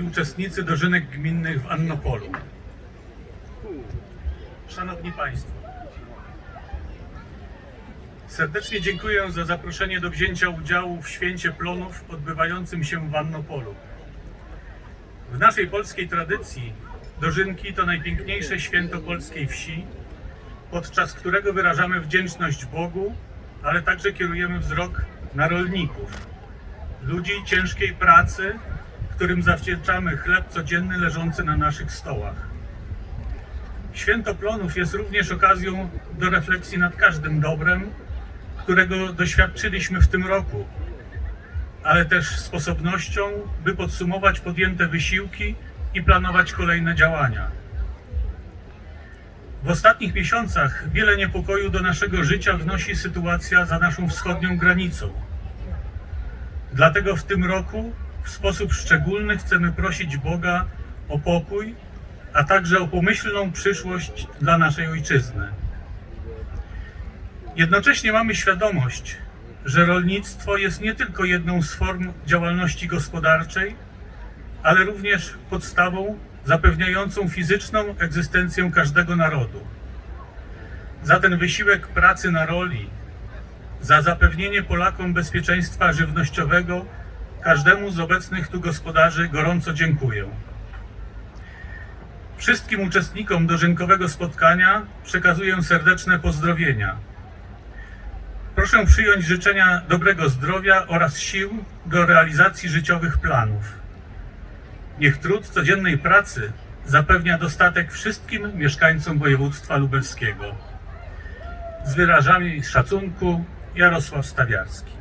i uczestnicy dożynek gminnych w Annopolu. Szanowni Państwo, serdecznie dziękuję za zaproszenie do wzięcia udziału w Święcie Plonów odbywającym się w Annopolu. W naszej polskiej tradycji dożynki to najpiękniejsze święto polskiej wsi, podczas którego wyrażamy wdzięczność Bogu, ale także kierujemy wzrok na rolników, ludzi ciężkiej pracy, którym zawdzięczamy chleb codzienny leżący na naszych stołach. Święto Plonów jest również okazją do refleksji nad każdym dobrem, którego doświadczyliśmy w tym roku, ale też sposobnością, by podsumować podjęte wysiłki i planować kolejne działania. W ostatnich miesiącach wiele niepokoju do naszego życia wnosi sytuacja za naszą wschodnią granicą. Dlatego w tym roku w sposób szczególny chcemy prosić Boga o pokój, a także o pomyślną przyszłość dla naszej ojczyzny. Jednocześnie mamy świadomość, że rolnictwo jest nie tylko jedną z form działalności gospodarczej, ale również podstawą zapewniającą fizyczną egzystencję każdego narodu. Za ten wysiłek pracy na roli, za zapewnienie Polakom bezpieczeństwa żywnościowego, każdemu z obecnych tu gospodarzy gorąco dziękuję. Wszystkim uczestnikom dożynkowego spotkania przekazuję serdeczne pozdrowienia. Proszę przyjąć życzenia dobrego zdrowia oraz sił do realizacji życiowych planów. Niech trud codziennej pracy zapewnia dostatek wszystkim mieszkańcom województwa lubelskiego. Z wyrażami szacunku Jarosław Stawiarski.